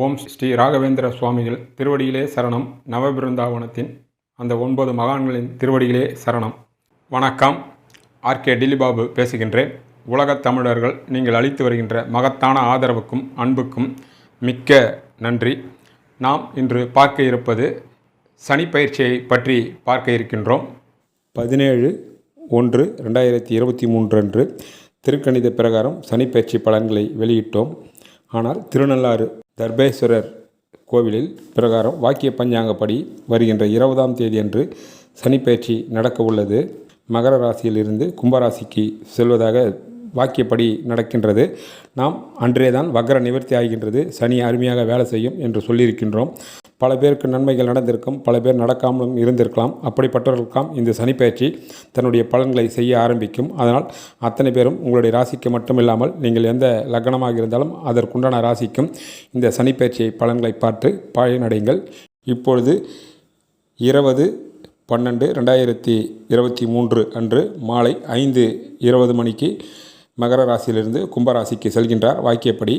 ஓம் ஸ்ரீ ராகவேந்திர சுவாமிகள் திருவடியிலே சரணம். நவபிருந்தாவனத்தின் அந்த ஒன்பது மகான்களின் திருவடியிலே சரணம். வணக்கம். ஆர்கே டிலிபாபு பேசுகின்றேன். உலகத் தமிழர்கள் நீங்கள் அளித்து வருகின்ற மகத்தான ஆதரவுக்கும் அன்புக்கும் மிக்க நன்றி. நாம் இன்று பார்க்க இருப்பது சனிப்பயிற்சியை பற்றி பார்க்க இருக்கின்றோம். பதினேழு ஒன்று ரெண்டாயிரத்தி இருபத்தி மூன்று அன்று திருக்கணித பிரகாரம் சனிப்பயிற்சி பலன்களை வெளியிட்டோம். ஆனால் திருநள்ளாறு தர்பேஸ்வரர் கோவிலில் பிரகாரம் வாக்கிய பஞ்சாங்கப்படி வருகின்ற இருபதாம் தேதியன்று சனிப்பயிற்சி நடக்க உள்ளது மகர ராசியிலிருந்து கும்பராசிக்கு செல்வதாக வாக்கியப்படி நடக்கின்றது. நாம் அன்றே தான் வக்ர நிவர்த்தி ஆகின்றது. சனி அருமையாக வேலை செய்யும் என்று சொல்லியிருக்கின்றோம். பல பேருக்கு நன்மைகள் நடந்திருக்கும் பல பேர் நடக்காமலும் இருந்திருக்கலாம். அப்படிப்பட்டவர்களுக்காம் இந்த சனிப்பயிற்சி தன்னுடைய பலன்களை செய்ய ஆரம்பிக்கும். அதனால் அத்தனை பேரும் உங்களுடைய ராசிக்கு மட்டுமில்லாமல் நீங்கள் எந்த லக்னமாக இருந்தாலும் அதற்குண்டான ராசிக்கும் இந்த சனிப்பயிற்சியை பலன்களை பார்த்து பயனடைங்கள். இப்பொழுது இருபது பன்னெண்டு ரெண்டாயிரத்தி இருபத்தி மூன்று அன்று மாலை ஐந்து இருபது மணிக்கு மகர ராசியிலிருந்து கும்பராசிக்கு செல்கின்றார். வாக்கியப்படி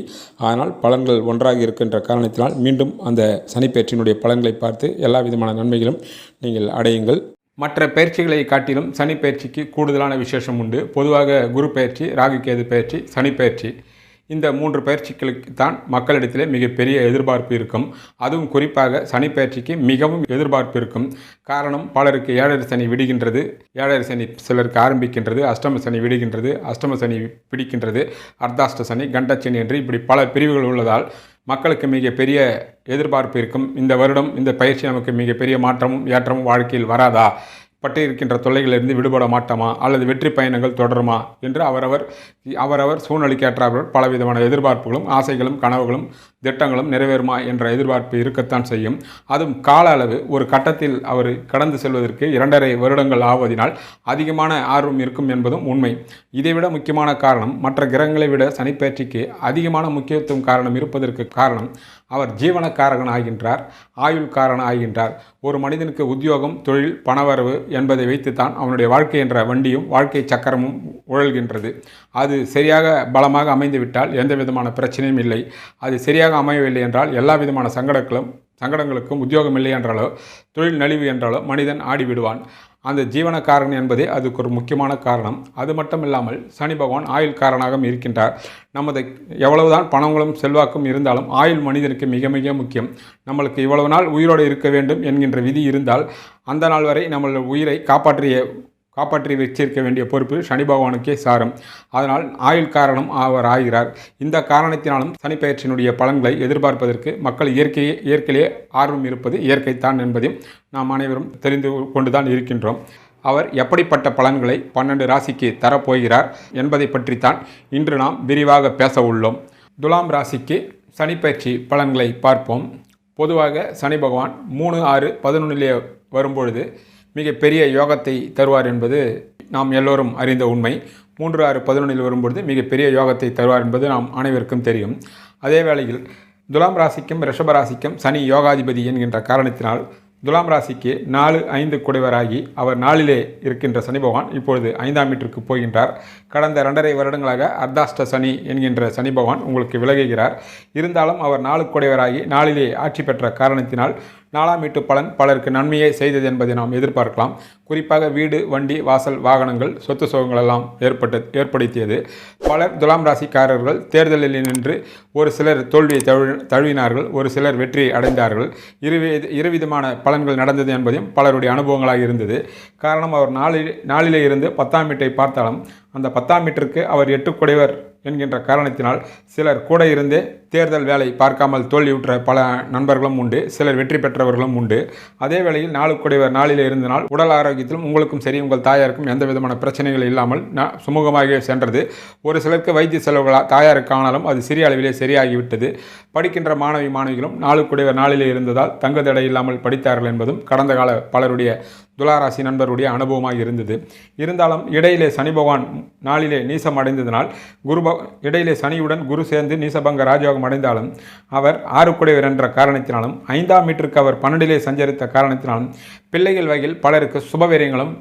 ஆனால் பலன்கள் ஒன்றாக இருக்கின்ற காரணத்தினால் மீண்டும் அந்த சனிப்பெயர்ச்சியினுடைய பலன்களை பார்த்து எல்லா விதமான நன்மைகளும் நீங்கள் அடையுங்கள். மற்ற பயிற்சிகளை காட்டிலும் சனி பயிற்சிக்கு கூடுதலான விசேஷம் உண்டு. பொதுவாக குரு பயிற்சி ராகுகேது பயிற்சி சனி பயிற்சி. இந்த மூன்று பயிற்சிகளுக்கு தான் மக்களிடத்திலே மிகப்பெரிய எதிர்பார்ப்பு இருக்கும். அதுவும் குறிப்பாக சனி பயிற்சிக்கு மிகவும் எதிர்பார்ப்பு இருக்கும். காரணம் பலருக்கு ஏழரை சனி விடுகின்றது. ஏழரை சனி சிலருக்கு ஆரம்பிக்கின்றது. அஷ்டம சனி விடுகின்றது. அஷ்டம சனி பிடிக்கின்றது. அர்த்தாஷ்ட சனி கண்டச்சனி என்று இப்படி பல பிரிவுகள் உள்ளதால் மக்களுக்கு மிகப்பெரிய எதிர்பார்ப்பு இருக்கும். இந்த வருடம் இந்த பயிற்சி நமக்கு மிகப்பெரிய மாற்றமும் ஏற்றமும் வாழ்க்கையில் வராதா? பட்டியிருக்கின்ற தொல்லைகளிலிருந்து விடுபட மாட்டோமா? அல்லது வெற்றி பயணங்கள் தொடருமா? என்று அவரவர் அவரவர் சூழ்நிலைக்கு ஏற்றார்கள் பலவிதமான எதிர்பார்ப்புகளும் ஆசைகளும் கனவுகளும் திட்டங்களும் நிறைவேறுமா என்ற எதிர்பார்ப்பு இருக்கத்தான் செய்யும். அதுவும் கால அளவு ஒரு கட்டத்தில் அவர் கடந்து செல்வதற்கு இரண்டரை வருடங்கள் ஆவதினால் அதிகமான ஆர்வம் இருக்கும் என்பதும் உண்மை. இதைவிட முக்கியமான காரணம் மற்ற கிரகங்களை விட சனிப்பயிற்சிக்கு அதிகமான முக்கியத்துவம் காரணம் இருப்பதற்கு காரணம் அவர் ஜீவனக்காரகன் ஆகின்றார் ஆயுள்காரன் ஆகின்றார். ஒரு மனிதனுக்கு உத்தியோகம் தொழில் பணவரவு என்பதை வைத்துத்தான் அவனுடைய வாழ்க்கை என்ற வண்டியும் வாழ்க்கை சக்கரமும் உழல்கின்றது. அது சரியாக பலமாக அமைந்துவிட்டால் எந்த விதமான பிரச்சனையும் இல்லை. அது சரியாக அமையவில்லை என்றால் எல்லா விதமான சங்கடங்களும் சங்கடங்களுக்கும் உத்தியோகம் இல்லை என்றாலோ தொழில் நலிவு என்றாலோ மனிதன் ஆடி விடுவான். அந்த ஜீவனக்காரன் என்பதே அதுக்கு ஒரு முக்கியமான காரணம். அது மட்டும் இல்லாமல் சனி பகவான் ஆயுள் காரணாகவும் இருக்கின்றார். நமது எவ்வளவுதான் பணங்களும் செல்வாக்கும் இருந்தாலும் ஆயுள் மனிதனுக்கு மிக மிக முக்கியம். நம்மளுக்கு இவ்வளவு நாள் உயிரோடு இருக்க வேண்டும் என்கின்ற விதி இருந்தால் அந்த நாள் வரை நம்மளோட உயிரை காப்பாற்றிய காப்பாற்றி வச்சிருக்க வேண்டிய பொறுப்பு சனி பகவானுக்கே சாரும். அதனால் ஆயுள் காரணம் அவர் ஆகிறார். இந்த காரணத்தினாலும் சனிப்பெயர்ச்சியினுடைய பலன்களை எதிர்பார்ப்பதற்கு மக்கள் இயற்கையே இயற்கையிலே ஆர்வம் இருப்பது இயற்கைத்தான் என்பதையும் நாம் அனைவரும் தெரிந்து கொண்டுதான் இருக்கின்றோம். அவர் எப்படிப்பட்ட பலன்களை பன்னெண்டு ராசிக்கு தரப்போகிறார் என்பதை பற்றித்தான் இன்று நாம் விரிவாக பேச உள்ளோம். துலாம் ராசிக்கு சனிப்பயிற்சி பலன்களை பார்ப்போம். பொதுவாக சனி பகவான் மூணு ஆறு பதினொன்றிலே வரும்பொழுது மிகப்பெரிய யோகத்தை தருவார் என்பது நாம் எல்லோரும் அறிந்த உண்மை. மூன்று ஆறு பதினொன்றில் வரும்பொழுது மிகப்பெரிய யோகத்தை தருவார் என்பது நாம் அனைவருக்கும் தெரியும். அதே வேளையில் துலாம் ராசிக்கும் ரிஷப ராசிக்கும் சனி யோகாதிபதி என்கின்ற காரணத்தினால் துலாம் ராசிக்கு நாலு ஐந்து குடைவராகி அவர் நாளிலே இருக்கின்ற சனி பகவான் இப்பொழுது ஐந்தாம் வீட்டிற்கு போகின்றார். கடந்த இரண்டரை வருடங்களாக அர்த்தாஷ்ட சனி என்கின்ற சனி பகவான் உங்களுக்கு விலகுகிறார். இருந்தாலும் அவர் நாலு குடைவராகி நாளிலே ஆட்சி பெற்ற காரணத்தினால் நாலாம் வீட்டு பலன் பலருக்கு நன்மையை செய்தது என்பதை நாம் எதிர்பார்க்கலாம். குறிப்பாக வீடு வண்டி வாசல் வாகனங்கள் சொத்து சுகங்களெல்லாம் ஏற்பட்டு ஏற்படுத்தியது. பலர் துலாம் ராசிக்காரர்கள் தேர்தலில் நின்று ஒரு சிலர் தோல்வியை தழு தழுவினார்கள் ஒரு சிலர் வெற்றியை அடைந்தார்கள். இரு இருவிதமான பலன்கள் நடந்தது என்பதையும் பலருடைய அனுபவங்களாக இருந்தது. காரணம் அவர் நாளில் நாளிலே இருந்து பத்தாம் வீட்டை பார்த்தாலும் அந்த பத்தாம் மீட்டருக்கு அவர் எட்டுக்குடைவர் என்கின்ற காரணத்தினால் சிலர் கூட இருந்தே தேர்தல் வேலை பார்க்காமல் தோல்வியுற்ற பல நண்பர்களும் உண்டு சிலர் வெற்றி பெற்றவர்களும் உண்டு. அதே வேளையில் நாளுக்குடையவர் குடைவர் நாளில் இருந்தனால் உடல் ஆரோக்கியத்திலும் உங்களுக்கும் சரி உங்கள் தாயாருக்கும் எந்த விதமான பிரச்சனைகள் இல்லாமல் சுமூகமாக சென்றது. ஒரு சிலருக்கு வைத்திய செலவுகளாக தாயாருக்கானாலும் அது சிறிய அளவிலே சரியாகிவிட்டது. படிக்கின்ற மாணவி மாணவிகளும் நாலு நாளில் நாளிலே இருந்ததால் தங்கு தடை இல்லாமல் படித்தார்கள் என்பதும் கடந்த கால பலருடைய துளாராசி நண்பருடைய அனுபவமாக இருந்தது. இருந்தாலும் இடையிலே சனி பகவான் நாளிலே நீசம் அடைந்ததனால் குரு இடையிலே சனியுடன் குரு சேர்ந்து நீசபங்க ராஜயோகம் அடைந்தாலும் அவர் ஆறுக்குடையவர் என்ற காரணத்தினாலும் ஐந்தாம் மீட்டருக்கு அவர் பன்னெண்டிலே சஞ்சரித்த காரணத்தினாலும் பிள்ளைகள் வகையில் பலருக்கு சுபவீரியங்களும்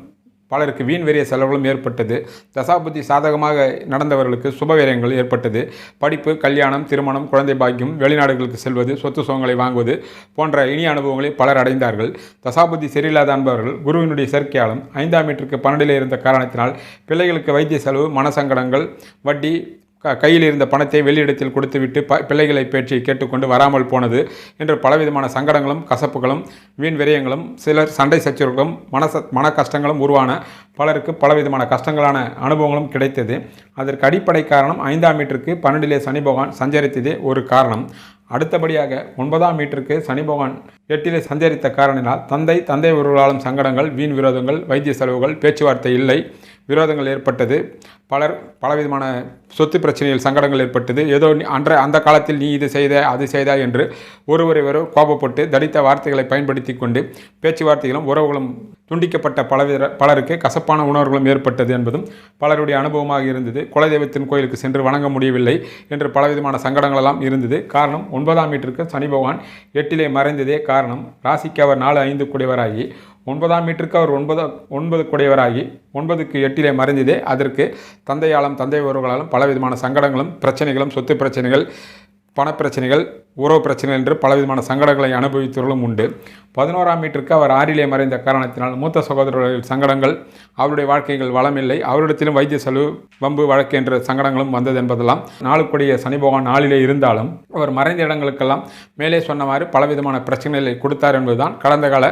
பலருக்கு வீண் வெறிய செலவுகளும் ஏற்பட்டது. தசாபுத்தி சாதகமாக நடந்தவர்களுக்கு சுபவீரியங்கள் ஏற்பட்டது. படிப்பு கல்யாணம் திருமணம் குழந்தை பாக்கியம் வெளிநாடுகளுக்கு செல்வது சொத்து சுகங்களை வாங்குவது போன்ற இனிய அனுபவங்களை பலர் அடைந்தார்கள். தசாபுத்தி சரியில்லாத அன்பவர்கள் குருவினுடைய சேர்க்கையாலும் ஐந்தாம் மீட்டருக்கு பன்னெண்டிலே இருந்த காரணத்தினால் பிள்ளைகளுக்கு வைத்திய செலவு மனசங்கடங்கள் வட்டி க கையில் இருந்த பணத்தை வெளியிடத்தில் கொடுத்துவிட்டு ப பிள்ளைகளை பேச்சு கேட்டுக்கொண்டு வராமல் போனது என்று பலவிதமான சங்கடங்களும் கசப்புகளும் வீண் விரயங்களும் சிலர் சண்டை சச்சரவுகளும் மனச மன கஷ்டங்களும் உருவான பலருக்கு பலவிதமான கஷ்டங்களான அனுபவங்களும் கிடைத்தது. அதற்கு அடிப்படை காரணம் ஐந்தாம் மீட்டருக்கு பன்னெண்டிலே சனி பகவான் சஞ்சரித்ததே ஒரு காரணம். அடுத்தபடியாக ஒன்பதாம் மீட்டருக்கு சனி பகவான் எட்டிலே சஞ்சரித்த காரணத்தினால் தந்தை தந்தை உறவுகளாலும் சங்கடங்கள் வீண் விரோதங்கள் வைத்திய செலவுகள் பேச்சுவார்த்தை இல்லை விரோதங்கள் ஏற்பட்டது. பலர் பலவிதமான சொத்து பிரச்சனையில் சங்கடங்கள் ஏற்பட்டது. ஏதோ நீ- அன்ற அந்த காலத்தில் நீ இது செய்த அது செய்த என்று ஒருவரை ஒருவர் கோபப்பட்டு தடித்த வார்த்தைகளை பயன்படுத்தி கொண்டு பேச்சுவார்த்தைகளும் உறவுகளும் துண்டிக்கப்பட்ட பல பலருக்கு கசப்பான உணர்வுகளும் ஏற்பட்டது என்பதும் பலருடைய அனுபவமாக இருந்தது. குலதெய்வத்தின் கோயிலுக்கு சென்று வணங்க முடியவில்லை என்று பலவிதமான சங்கடங்களெல்லாம் இருந்தது. காரணம் ஒன்பதாம் மீட்டருக்கு சனி பகவான் எட்டிலே மறைந்ததே காரணம் ராசிக்கு அவர் நாலு ஐந்து குடைவராகி ஒன்பதாம் மீட்டருக்கு அவர் ஒன்பது ஒன்பது குடையவராகி ஒன்பதுக்கு எட்டிலே மறைந்ததே. அதற்கு தந்தையாலும் தந்தை உறவுகளாலும் பலவிதமான சங்கடங்களும் பிரச்சனைகளும் சொத்து பிரச்சனைகள் பணப்பிரச்சனைகள் உறவு பிரச்சனை என்று பலவிதமான சங்கடங்களை அனுபவித்தவர்களும் உண்டு. பதினோராம் மீட்டருக்கு அவர் ஆறிலே மறைந்த காரணத்தினால் மூத்த சகோதரர்களின் சங்கடங்கள் அவருடைய வாழ்க்கைகள் வளமில்லை. அவரிடத்திலும் வைத்திய செலவு வம்பு வழக்கு என்ற சங்கடங்களும் வந்தது என்பதெல்லாம் நாளுக்குடைய சனி பகவான் நாளிலே இருந்தாலும் அவர் மறைந்த இடங்களுக்கெல்லாம் மேலே சொன்னவாறு பலவிதமான பிரச்சனைகளை கொடுத்தார் என்பதுதான் கடந்த கால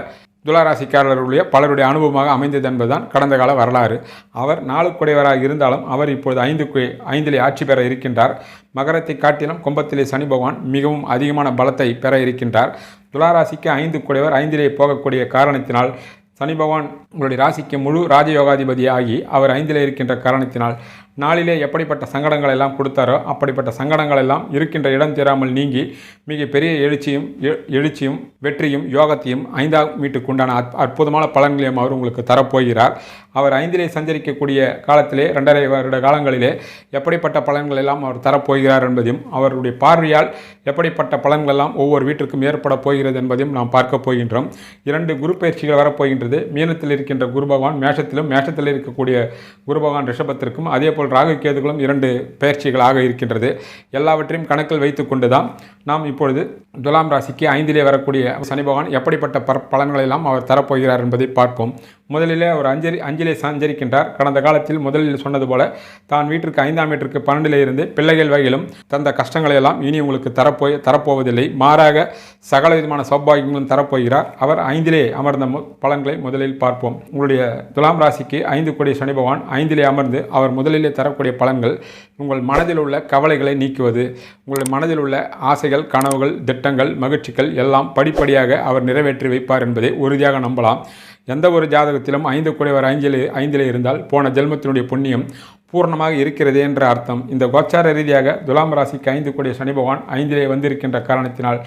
துளாராசிக்காரர்களுடைய பலருடைய அனுபவமாக அமைந்தது என்பதுதான் கடந்த கால வரலாறு. அவர் நாளுக்குடையவராக இருந்தாலும் அவர் இப்பொழுது ஐந்து கு- ஐந்திலே ஆட்சி பெற இருக்கின்றார். மகரத்தை காட்டிலும் கும்பத்திலே சனி பகவான் மிகவும் அதிகமான பலத்தை பெற இருக்கின்றார். துளாராசிக்கு ஐந்து குடையவர் ஐந்திலே போகக்கூடிய காரணத்தினால் சனி பகவான் உங்களுடைய ராசிக்கு முழு ராஜயோகாதிபதியாகி அவர் ஐந்திலே இருக்கின்ற காரணத்தினால் நாளிலே எப்படிப்பட்ட சங்கடங்கள் எல்லாம் கொடுத்தாரோ அப்படிப்பட்ட சங்கடங்கள் எல்லாம் இருக்கின்ற இடம் தெரியாமல் நீங்கி மிக பெரிய எழுச்சியும் எ- எழுச்சியும் வெற்றியும் யோகத்தையும் ஐந்தாம் வீட்டுக்கு உண்டான அற்புதமான பலன்களையும் அவர் உங்களுக்கு தரப்போகிறார். அவர் ஐந்திலே சஞ்சரிக்கக்கூடிய காலத்திலே ரெண்டரை வருட காலங்களிலே எப்படிப்பட்ட பலன்கள் எல்லாம் அவர் தரப்போகிறார் என்பதையும் அவருடைய பார்வையால் எப்படிப்பட்ட பலன்கள் எல்லாம் ஒவ்வொரு வீட்டிற்கும் ஏற்பட போகிறது என்பதையும் நாம் பார்க்க போகின்றோம். இரண்டு குரு பயிற்சிகள் வரப்போகின்றது. மீனத்தில் இருக்கின்ற குரு பகவான் மேஷத்திலும் மேஷத்தில் இருக்கக்கூடிய குரு பகவான் ரிஷபத்திற்கும் அதேபோல் ராகு கேதுகளும் இரண்டு பயிற்சிகளாக இருக்கின்றது. எல்லாவற்றையும் கணக்கில் வைத்துக் கொண்டுதான் நாம் இப்பொழுது துலாம் ராசிக்கு ஐந்திலே வரக்கூடிய சனி பகவான் எப்படிப்பட்ட பர பலன்களெல்லாம் அவர் தரப்போகிறார் என்பதை பார்ப்போம். முதலிலே அவர் அஞ்சலி அஞ்சிலே சஞ்சரிக்கின்றார். கடந்த காலத்தில் முதலில் சொன்னது போல தான் வீட்டிற்கு ஐந்தாம் வீட்டிற்கு பன்னெண்டிலே இருந்து பிள்ளைகள் வகையிலும் தந்த கஷ்டங்களை எல்லாம் இனி உங்களுக்கு தரப்போய் தரப்போவதில்லை. மாறாக சகல விதமான சௌபாகியங்களும் தரப்போகிறார். அவர் ஐந்திலே அமர்ந்த மு- பலன்களை முதலில் பார்ப்போம். உங்களுடைய துலாம் ராசிக்கு ஐந்து கோடி சனி பகவான் ஐந்திலே அமர்ந்து அவர் முதலிலே தரக்கூடிய பலன்கள் உங்கள் மனதில் உள்ள கவலைகளை நீக்குவது உங்களுடைய மனதில் உள்ள ஆசைகள் கனவுகள் திட்டங்கள் மகிழ்ச்சிகள் எல்லாம் படிப்படியாக அவர் நிறைவேற்றி வைப்பார் என்பதை உறுதியாக நம்பலாம். எந்த ஒரு ஜாதகத்திலும் ஐந்து குறைவர் ஐந்திலே ஐந்திலே இருந்தால் போன ஜென்மத்தினுடைய புண்ணியம் பூர்ணமாக இருக்கிறதே என்ற அர்த்தம். இந்த கோச்சார ரீதியாக துலாம் ராசிக்கு ஐந்து கோடிய சனி பகவான் ஐந்திலே வந்திருக்கின்ற காரணத்தினால்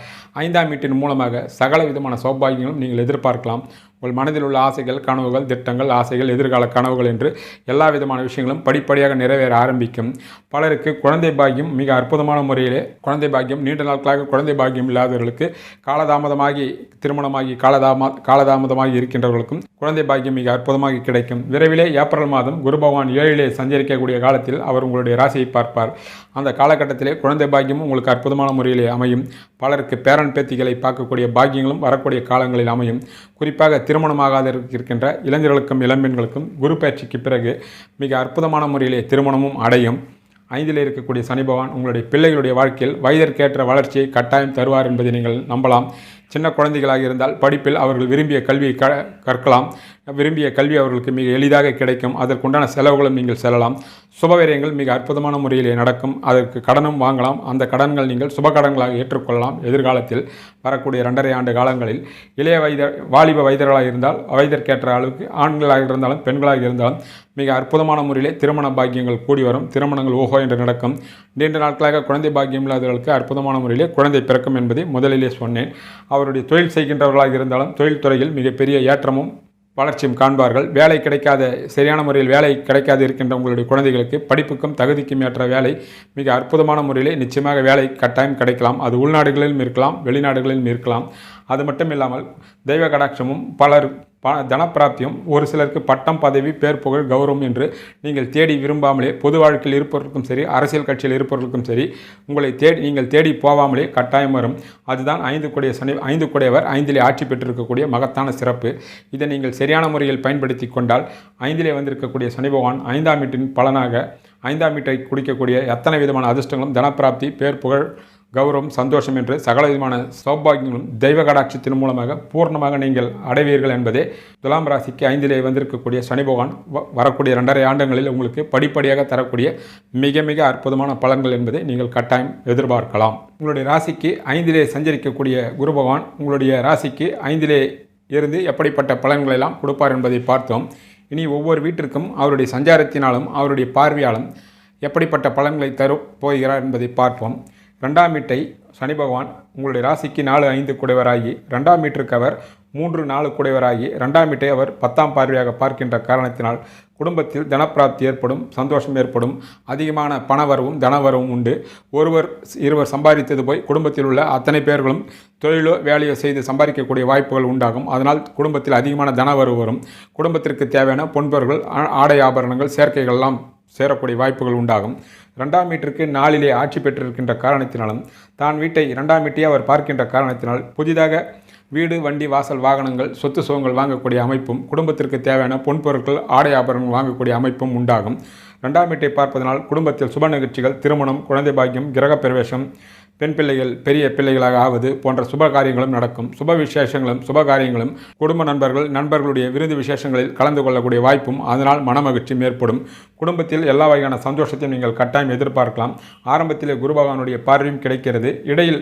ஐந்தாம் வீட்டின் மூலமாக சகல விதமான சௌபாகியங்களும் நீங்கள் எதிர்பார்க்கலாம். உங்கள் மனதில் உள்ள ஆசைகள் கனவுகள் திட்டங்கள் ஆசைகள் எதிர்கால கனவுகள் என்று எல்லா விதமான விஷயங்களும் படிப்படியாக நிறைவேற ஆரம்பிக்கும். பலருக்கு குழந்தை பாக்கியம் மிக அற்புதமான முறையிலே குழந்தை பாக்கியம் நீண்ட நாட்களாக குழந்தை பாக்கியம் இல்லாதவர்களுக்கு காலதாமதமாகி திருமணமாகி காலதாம காலதாமதமாகி இருக்கின்றவர்களுக்கும் குழந்தை பாக்கியம் மிக அற்புதமாக கிடைக்கும். விரைவிலே ஏப்ரல் மாதம் குரு பகவான் ஏழிலே சஞ்சரிக்கக்கூடிய காலத்தில் அவர் உங்களுடைய ராசியை பார்ப்பார். அந்த காலகட்டத்திலே குழந்தை பாக்கியமும் உங்களுக்கு அற்புதமான முறையிலே அமையும். பலருக்கு பேரன் பேத்திகளை பார்க்கக்கூடிய பாக்கியங்களும் வரக்கூடிய காலங்களில் அமையும். குறிப்பாக திருமணமாகாத இருக்கின்ற இளைஞர்களுக்கும் இளம்பெண்களுக்கும் குரு பயிற்சிக்கு பிறகு மிக அற்புதமான முறையிலே திருமணமும் அடையும். ஐந்தில் இருக்கக்கூடிய சனி பகவான் உங்களுடைய பிள்ளைகளுடைய வாழ்க்கையில் வயதிற்கேற்ற வளர்ச்சியை கட்டாயம் தருவார் என்பதை நீங்கள் நம்பலாம். சின்ன குழந்தைகளாக இருந்தால் படிப்பில் அவர்கள் விரும்பிய கல்வியை க கற்கலாம். விரும்பிய கல்வி அவர்களுக்கு மிக எளிதாக கிடைக்கும். அதற்குண்டான செலவுகளும் நீங்கள் செல்லலாம். சுபவிரயங்கள் மிக அற்புதமான முறையிலே நடக்கும். அதற்கு கடனும் வாங்கலாம். அந்த கடன்கள் நீங்கள் சுப கடன்களாக ஏற்றுக்கொள்ளலாம். எதிர்காலத்தில் வரக்கூடிய ரெண்டரை ஆண்டு காலங்களில் இளைய வயத வாலிப வயதர்களாக இருந்தால் வயதிற்கேற்ற அளவுக்கு ஆண்களாக இருந்தாலும் பெண்களாக இருந்தாலும் மிக அற்புதமான முறையிலே திருமண பாக்கியங்கள் கூடி வரும். திருமணங்கள் ஓஹோ என்று நடக்கும். நீண்ட நாட்களாக குழந்தை பாக்கியம் இல்லாதவர்களுக்கு அற்புதமான முறையிலே குழந்தை பிறக்கும் என்பதை முதலிலே சொன்னேன். அவருடைய தொழில் செய்கின்றவர்களாக இருந்தாலும் தொழில் துறையில் மிகப்பெரிய ஏற்றமும் வளர்ச்சியும் காண்பார்கள். வேலை கிடைக்காத சரியான முறையில் வேலை கிடைக்காது இருக்கின்ற உங்களுடைய குழந்தைகளுக்கு படிப்புக்கும் தகுதிக்கும் ஏற்ற வேலை மிக அற்புதமான முறையிலே நிச்சயமாக வேலை கட்டாயம் கிடைக்கலாம். அது உள்நாடுகளிலும் இருக்கலாம் வெளிநாடுகளிலும் இருக்கலாம். அது மட்டும் இல்லாமல் தெய்வ கடாட்சமும் பலர் ப தனப்பிராப்தியும் ஒரு சிலருக்கு பட்டம் பதவி பேர் புகழ் கௌரவம் என்று நீங்கள் தேடி விரும்பாமலே பொது வாழ்க்கையில் இருப்பவர்களுக்கும் சரி அரசியல் கட்சியில் இருப்பவர்களுக்கும் சரி உங்களை தேடி நீங்கள் தேடி போவாமலே கட்டாயம் வரும். அதுதான் ஐந்து கொடிய சனி ஐந்து கொடையவர் ஐந்திலே ஆட்சி பெற்றிருக்கக்கூடிய மகத்தான சிறப்பு. இதை நீங்கள் சரியான முறையில் பயன்படுத்தி கொண்டால் ஐந்திலே வந்திருக்கக்கூடிய சனி பகவான் ஐந்தாம் வீட்டின் பலனாக ஐந்தாம் வீட்டை குடிக்கக்கூடிய எத்தனை விதமான அதிர்ஷ்டங்களும் தனப்பிராப்தி பேர் புகழ் கௌரவம் சந்தோஷம் என்று சகல விதமான சௌபாகியங்களும் தெய்வ கடாட்சத்தின் மூலமாக பூர்ணமாக நீங்கள் அடைவீர்கள் என்பதே துலாம் ராசிக்கு ஐந்திலே வந்திருக்கக்கூடிய சனி பகவான் வ- வரக்கூடிய ரெண்டரை ஆண்டுகளில் உங்களுக்கு படிப்படியாக தரக்கூடிய மிக மிக அற்புதமான பலன்கள் என்பதை நீங்கள் கட்டாயம் எதிர்பார்க்கலாம். உங்களுடைய ராசிக்கு ஐந்திலே சஞ்சரிக்கக்கூடிய குரு பகவான் உங்களுடைய ராசிக்கு ஐந்திலே இருந்து எப்படிப்பட்ட பலன்களை எல்லாம் கொடுப்பார் என்பதை பார்த்தோம். இனி ஒவ்வொரு வீட்டிற்கும் அவருடைய சஞ்சாரத்தினாலும் அவருடைய பார்வையாலும் எப்படிப்பட்ட பலன்களை தரும் போகிறார் என்பதை பார்ப்போம். ரெண்டாம் வீட்டை சனி பகவான் உங்களுடைய ராசிக்கு நாலு ஐந்து குடைவராகி ரெண்டாம் வீட்டிற்கு அவர் மூன்று நாலு குடைவராகி ரெண்டாம் வீட்டை அவர் பத்தாம் பார்வையாக பார்க்கின்ற காரணத்தினால் குடும்பத்தில் தனப்பிராப்தி ஏற்படும் சந்தோஷம் ஏற்படும் அதிகமான பணவரவும் தனவரவும் உண்டு. ஒருவர் இருவர் சம்பாதித்தது போய் குடும்பத்தில் உள்ள அத்தனை பேர்களும் தொழிலோ வேலையோ செய்து சம்பாதிக்கக்கூடிய வாய்ப்புகள் உண்டாகும். அதனால் குடும்பத்தில் அதிகமான தனவரவு வரும். குடும்பத்திற்கு தேவையான பொன்பொருட்கள் ஆ- ஆடை ஆபரணங்கள் சேர்க்கைகள் சேரக்கூடிய வாய்ப்புகள் உண்டாகும். ரெண்டாம் வீட்டிற்கு நாளிலே ஆட்சி பெற்றிருக்கின்ற காரணத்தினாலும் தான் வீட்டை இரண்டாம் வீட்டையே அவர் பார்க்கின்ற காரணத்தினால் புதிதாக வீடு வண்டி வாசல் வாகனங்கள் சொத்து சுகங்கள் வாங்கக்கூடிய அமைப்பும் குடும்பத்திற்கு தேவையான பொன்பொருட்கள் ஆடை ஆபரணங்கள் வாங்கக்கூடிய அமைப்பும் உண்டாகும். ரெண்டாம் வீட்டை பார்ப்பதனால் குடும்பத்தில் சுப நிகழ்ச்சிகள் திருமணம் குழந்தை பாக்கியம் கிரக பிரவேசம் பெண் பிள்ளைகள் பெரிய பிள்ளைகளாக ஆவது போன்ற சுப காரியங்களும் நடக்கும். சுப விசேஷங்களும் சுப காரியங்களும் குடும்ப நண்பர்கள் நண்பர்களுடைய விருந்து விசேஷங்களில் கலந்து கொள்ளக்கூடிய வாய்ப்பும் அதனால் மனமகிழ்ச்சியும் ஏற்படும். குடும்பத்தில் எல்லா வகையான சந்தோஷத்தையும் நீங்கள் கட்டாயம் எதிர்பார்க்கலாம். ஆரம்பத்திலே குரு பகவானுடைய பார்வையும் கிடைக்கிறது. இடையில்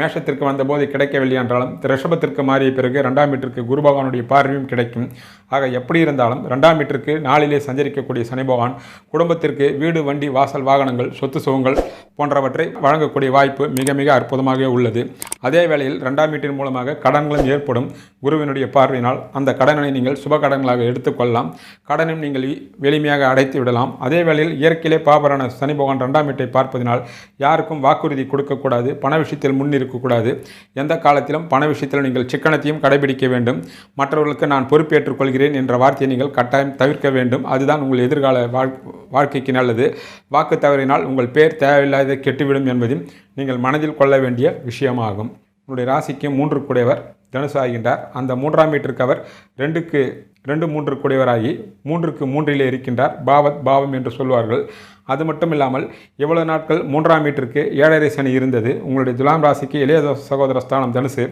மேஷத்திற்கு வந்தபோது கிடைக்கவில்லை என்றாலும் ரிஷபத்திற்கு மாறிய பிறகு ரெண்டாம் வீட்டிற்கு குரு பகவானுடைய பார்வையும் கிடைக்கும். ஆக எப்படி இருந்தாலும் ரெண்டாம் வீட்டிற்கு நாளிலே சஞ்சரிக்கக்கூடிய சனி பகவான் குடும்பத்திற்கு வீடு வண்டி வாசல் வாகனங்கள் சொத்து சுகங்கள் போன்றவற்றை வழங்கக்கூடிய வாய்ப்பு மிக மிக அற்புதமாக உள்ளது. அதே வேளையில் ரெண்டாம் வீட்டின் மூலமாக கடன்களும் ஏற்படும். குருவினுடைய பார்வையினால் அந்த கடனை நீங்கள் சுப கடன்களாக எடுத்துக்கொள்ளலாம் கடனும் நீங்கள் எளிமையாக அடைத்து விடலாம். அதே வேளையில் இயற்கையிலே பாபரான சனி பகவான் ரெண்டாம் வீட்டை பார்ப்பதினால் யாருக்கும் வாக்குறுதி கொடுக்கக்கூடாது பண விஷயத்தில் முன்னிற்கு இருக்கக்கூடாது. எந்த காலத்திலும் பண விஷயத்தில் நீங்கள் சிக்கனத்தையும் கடைபிடிக்க வேண்டும். மற்றவர்களுக்கு நான் பொறுப்பேற்றுக் கொள்கிறேன் என்ற வார்த்தையை நீங்கள் கட்டாயம் தவிர்க்க வேண்டும். அதுதான் உங்கள் எதிர்கால வாழ் வாழ்க்கைக்கு நல்லது. வாக்கு தவறினால் உங்கள் பேர் தேவையில்லாத கெட்டுவிடும் என்பதையும் நீங்கள் மனதில் கொள்ள வேண்டிய விஷயமாகும். உங்களுடைய ராசிக்கு மூன்று குடையவர் தனுசு ஆகின்றார். அந்த மூன்றாம் வீட்டிற்கு அவர் ரெண்டுக்கு ரெண்டு மூன்று குடையவராகி மூன்றுக்கு மூன்றிலே இருக்கின்றார். பாவத் பாவம் என்று சொல்வார்கள். அது மட்டும் இல்லாமல் இவ்வளவு நாட்கள் மூன்றாம் வீட்டிற்கு ஏழரை சனி இருந்தது. உங்களுடைய துலாம் ராசிக்கு இளைய சகோதர ஸ்தானம் தனுசு.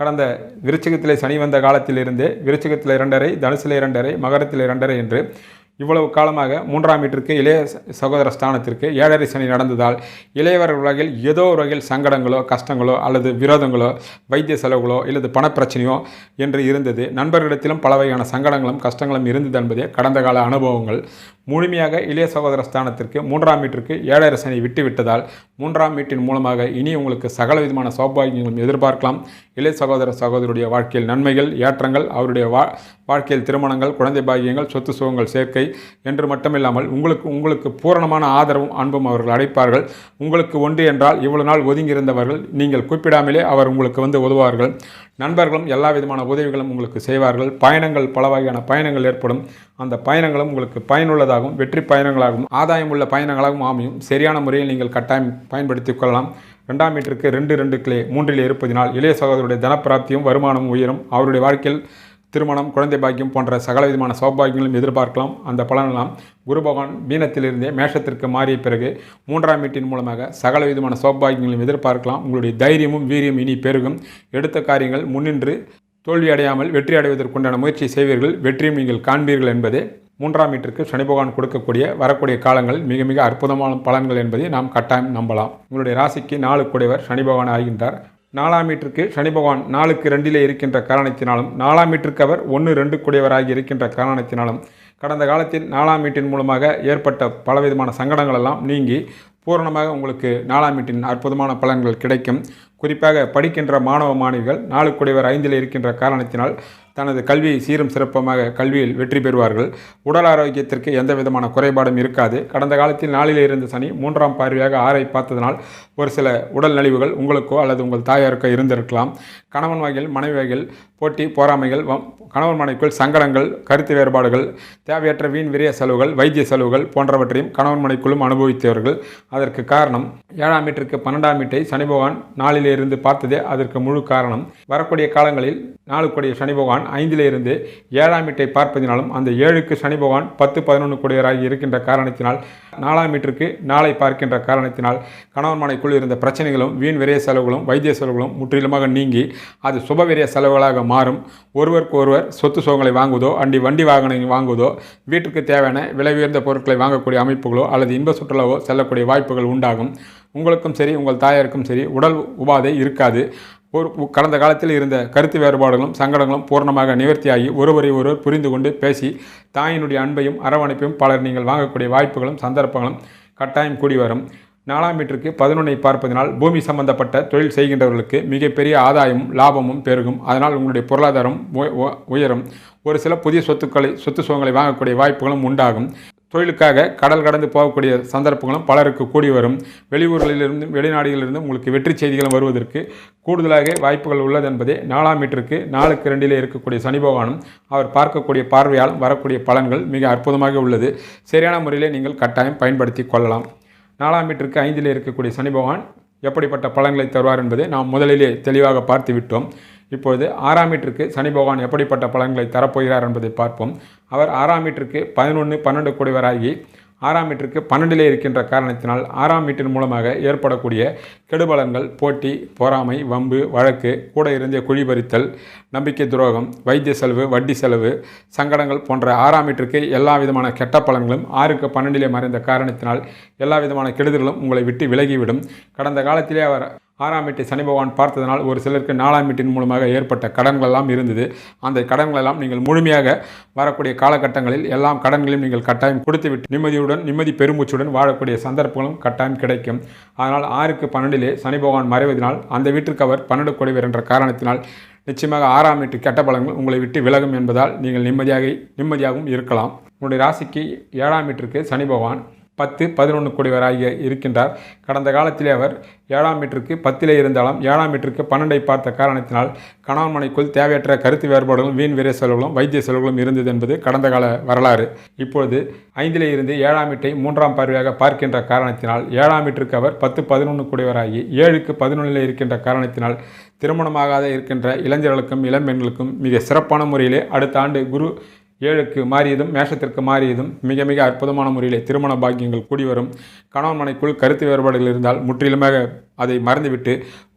கடந்த விருச்சகத்தில் சனி வந்த காலத்திலிருந்தே விருச்சகத்தில் இரண்டரை தனுசில் இரண்டரை மகரத்தில் இரண்டரை என்று இவ்வளவு காலமாக மூன்றாம் வீட்டிற்கு இளைய சகோதர ஸ்தானத்திற்கு ஏழரை சனி நடந்ததால் இளையவர் உலகில் ஏதோ ஒரு வகையில் சங்கடங்களோ கஷ்டங்களோ அல்லது விரோதங்களோ வைத்திய செலவுகளோ அல்லது பணப்பிரச்சனையோ என்று இருந்தது. நண்பர்களிடத்திலும் பல வகையான சங்கடங்களும் கஷ்டங்களும் இருந்தது என்பதே கடந்த கால அனுபவங்கள். முழுமையாக இளைய சகோதர ஸ்தானத்திற்கு மூன்றாம் வீட்டிற்கு ஏழரை சனி விட்டுவிட்டதால் மூன்றாம் வீட்டின் மூலமாக இனி உங்களுக்கு சகல விதமான சௌபாகியங்களும் எதிர்பார்க்கலாம். இளைய சகோதர சகோதரருடைய வாழ்க்கையில் நன்மைகள் ஏற்றங்கள் அவருடைய வா வாழ்க்கையில் திருமணங்கள் குழந்தை பாக்கியங்கள் சொத்து சுகங்கள் சேர்க்கை என்று மட்டுமில்லாமல் உங்களுக்கு உங்களுக்கு பூரணமான ஆதரவும் அன்பும் அவர்கள் அடைப்பார்கள் உங்களுக்கு ஒன்று என்றால் இவ்வளவு நாள் ஒதுங்கியிருந்தவர்கள் நீங்கள் கூப்பிடாமலே அவர் உங்களுக்கு வந்து உதவார்கள் நண்பர்களும் எல்லா விதமான உதவிகளும் உங்களுக்கு செய்வார்கள். பயணங்கள் பல வகையான பயணங்கள் ஏற்படும். அந்த பயணங்களும் உங்களுக்கு பயனுள்ளதாகவும் வெற்றி பயணங்களாகவும் ஆதாயம் உள்ள பயணங்களாகவும் அமையும். சரியான முறையில் நீங்கள் கட்டாயம் பயன்படுத்திக் கொள்ளலாம். ரெண்டாம் மீட்டருக்கு ரெண்டு ரெண்டு கிளே மூன்றில் இருப்பதினால் இளைய சகோதரருடைய தனப்பிராப்தியும் வருமானமும் உயரும். அவருடைய வாழ்க்கையில் திருமணம் குழந்தை பாக்கியம் போன்ற சகல விதமான சௌபாகியங்களும் எதிர்பார்க்கலாம். அந்த பலனெல்லாம் குரு பகவான் மீனத்திலிருந்தே மேஷத்திற்கு மாறிய பிறகு மூன்றாம் வீட்டின் மூலமாக சகல விதமான சௌபாகியங்களையும் எதிர்பார்க்கலாம். உங்களுடைய தைரியமும் வீரியம் இனி பெருகும். எடுத்த காரியங்கள் முன்னின்று தோல்வி அடையாமல் வெற்றி அடைவதற்குண்டான முயற்சி செய்வீர்கள். வெற்றியும் நீங்கள் காண்பீர்கள் என்பதே மூன்றாம் வீட்டிற்கு சனி பகவான் கொடுக்கக்கூடிய வரக்கூடிய காலங்கள் மிக மிக அற்புதமான பலன்கள் என்பதை நாம் கட்டாயம் நம்பலாம். உங்களுடைய ராசிக்கு நாலு கூடையவர் சனி பகவான் ஆகின்றார். நாலாம் வீட்டிற்கு சனி பகவான் நாலுக்கு ரெண்டிலே இருக்கின்ற காரணத்தினாலும் நாலாம் வீட்டிற்கு அவர் ஒன்று ரெண்டு கூடியவராகி இருக்கின்ற காரணத்தினாலும் கடந்த காலத்தில் நாலாம் வீட்டின் மூலமாக ஏற்பட்ட பலவிதமான சங்கடங்கள் எல்லாம் நீங்கி பூரணமாக உங்களுக்கு நாலாம் வீட்டின் அற்புதமான பலன்கள் கிடைக்கும். குறிப்பாக படிக்கின்ற மாணவ மாணவிகள் நாலு ஐந்தில் இருக்கின்ற காரணத்தினால் தனது கல்வி சீரும் சிறப்பமாக கல்வியில் வெற்றி பெறுவார்கள். உடல் ஆரோக்கியத்திற்கு எந்த விதமான குறைபாடும் இருக்காது. கடந்த காலத்தில் நாளில் இருந்த சனி மூன்றாம் பார்வையாக ஆறை பார்த்ததனால் ஒரு சில உடல் நலிவுகள் உங்களுக்கோ அல்லது உங்கள் தாயாருக்கோ இருந்திருக்கலாம். கணவன் வகையில் மனைவி வகையில் போட்டி போராமைகள் வம்- கணவன் மனைக்குள் சங்கடங்கள் கருத்து வேறுபாடுகள் தேவையற்ற வீண் விரிய செலவுகள் வைத்திய செலவுகள் போன்றவற்றையும் கணவன் மனைக்குள்ளும் அனுபவித்தவர்கள். அதற்கு காரணம் ஏழாம் வீட்டிற்கு பன்னெண்டாம் வீட்டை சனி பகவான் நாளிலே இருந்து பார்த்ததே அதற்கு முழு காரணம். வரக்கூடிய காலங்களில் நாளுக்குடைய சனி பகவான் பகவான் ஐந்திலிருந்து ஏழாம் வீட்டை பார்ப்பதினாலும் அந்த ஏழுக்கு சனி பகவான் பத்து பதினொன்று கூடியவராகி இருக்கின்ற காரணத்தினால் நாலாம் வீட்டிற்கு நாளை பார்க்கின்ற காரணத்தினால் கணவன் மனைக்குள் இருந்த பிரச்சனைகளும் வீண் விரைய செலவுகளும் வைத்திய செலவுகளும் முற்றிலுமாக நீங்கி அது சுபவிரிய செலவுகளாக மாறும். ஒருவருக்கு ஒருவர் சொத்து சுகங்களை வாங்குவதோ அண்டி வண்டி வாகனங்கள் வாங்குவதோ வீட்டுக்கு தேவையான விலை உயர்ந்த பொருட்களை வாங்கக்கூடிய அமைப்புகளோ அல்லது இன்ப சுற்றுலாவோ செல்லக்கூடிய வாய்ப்புகள் உண்டாகும். உங்களுக்கும் சரி உங்கள் தாயாருக்கும் சரி உடல் உபாதை இருக்காது. ஒரு கடந்த காலத்தில் இருந்த கருத்து வேறுபாடுகளும் சங்கடங்களும் பூர்ணமாக நிவர்த்தியாகி ஒருவரை ஒருவர் புரிந்து கொண்டு பேசி தாயினுடைய அன்பையும் அரவணைப்பையும் பலர் நீங்கள் வாங்கக்கூடிய வாய்ப்புகளும் சந்தர்ப்பங்களும் கட்டாயம் கூடி வரும். நாலாம் வீட்டிற்கு பதினொன்றை பார்ப்பதனால் பூமி சம்பந்தப்பட்ட தொழில் செய்கின்றவர்களுக்கு மிகப்பெரிய ஆதாயமும் லாபமும் பெருகும். அதனால் உங்களுடைய பொருளாதாரம் உய- உயரும். ஒரு சில புதிய சொத்துக்களை சொத்து சுகங்களை வாங்கக்கூடிய வாய்ப்புகளும் உண்டாகும். தொழிலுக்காக கடல் கடந்து போகக்கூடிய சந்தர்ப்பங்களும் பலருக்கு கூடி வரும். வெளியூர்களிலிருந்தும் வெளிநாடுகளிலிருந்தும் உங்களுக்கு வெற்றி செய்திகளும் வருவதற்கு கூடுதலாக வாய்ப்புகள் உள்ளது என்பதே நாலாம் மீட்டருக்கு நாலுக்கு ரெண்டிலே இருக்கக்கூடிய சனி பகவானும் அவர் பார்க்கக்கூடிய பார்வையால் வரக்கூடிய பலன்கள் மிக அற்புதமாக உள்ளது. சரியான முறையிலே நீங்கள் கட்டாயம் பயன்படுத்தி கொள்ளலாம். நாலாம் மீட்டருக்கு ஐந்திலே இருக்கக்கூடிய சனி பகவான் எப்படிப்பட்ட பலன்களை தருவார் என்பதை நாம் முதலிலே தெளிவாக பார்த்து விட்டோம் இப்பொழுது ஆறாம் வீட்டிற்கு சனி பகவான் எப்படிப்பட்ட பலன்களை தரப்போகிறார் என்பதை பார்ப்போம். அவர் ஆறாம் வீட்டிற்கு பதினொன்று பன்னெண்டு கூடியவராகி ஆறாம் வீட்டிற்கு பன்னெண்டிலே இருக்கின்ற காரணத்தினால் ஆறாம் வீட்டின் மூலமாக ஏற்படக்கூடிய கெடுபலன்கள் போட்டி பொறாமை வம்பு வழக்கு கூட இருந்தே குழி பறித்தல் நம்பிக்கை துரோகம் வைத்திய செலவு வட்டி செலவு சங்கடங்கள் போன்ற ஆறாம் வீட்டிற்கு எல்லா விதமான கெட்ட பலன்களும் ஆறுக்கு பன்னெண்டிலே மறைந்த காரணத்தினால் எல்லா விதமான கெடுதல்களும் உங்களை விட்டு விலகிவிடும். கடந்த காலத்திலே அவர் ஆறாம் வீட்டை சனி பகவான் பார்த்ததனால் ஒரு சிலருக்கு நாலாம் வீட்டின் மூலமாக ஏற்பட்ட கடன்களெல்லாம் இருந்தது. அந்த கடன்களெல்லாம் நீங்கள் முழுமையாக வரக்கூடிய காலகட்டங்களில் எல்லாம் கடன்களையும் நீங்கள் கட்டாயம் கொடுத்துவிட்டு நிம்மதியுடன் நிம்மதி பெருமூச்சுடன் வாழக்கூடிய சந்தர்ப்பங்களும் கட்டாயம் கிடைக்கும். அதனால் ஆறுக்கு பன்னெண்டிலே சனி பகவான் மறைவதனால் அந்த வீட்டிற்கு அவர் பன்னெண்டு கொடிவர் என்ற காரணத்தினால் நிச்சயமாக ஆறாம் வீட்டு கெட்ட பலங்கள் உங்களை விட்டு விலகும் என்பதால் நீங்கள் நிம்மதியாக நிம்மதியாகவும் இருக்கலாம். உங்களுடைய ராசிக்கு ஏழாம் வீட்டிற்கு சனி பகவான் பத்து பதினொன்று கூடியவராக இருக்கின்றார். கடந்த காலத்திலே அவர் ஏழாம் மீட்டருக்கு பத்திலே இருந்தாலும் ஏழாம் மீட்டருக்கு பன்னெண்டை பார்த்த காரணத்தினால் கணவன் மனைக்குள் தேவையற்ற கருத்து வேறுபாடுகளும் வீண் விரை செலவுகளும் வைத்திய செலவுகளும் இருந்தது என்பது கடந்த கால வரலாறு. இப்பொழுது ஐந்திலே இருந்து ஏழாம் மீட்டை மூன்றாம் பார்வையாக பார்க்கின்ற காரணத்தினால் ஏழாம் மீட்டருக்கு அவர் பத்து பதினொன்று கூடியவராகி ஏழுக்கு பதினொன்றிலே இருக்கின்ற காரணத்தினால் திருமணமாகாத இருக்கின்ற இளைஞர்களுக்கும் இளம்பெண்களுக்கும் மிக சிறப்பான முறையிலே அடுத்த ஆண்டு குரு ஏழுக்கு மாறியதும் மேஷத்திற்கு மாறியதும் மிக மிக அற்புதமான முறையிலே திருமண பாக்கியங்கள் கூடி வரும். கணவன் மனைக்குள் கருத்து வேறுபாடுகள் இருந்தால் முற்றிலுமாக அதை மறந்துவிட்டு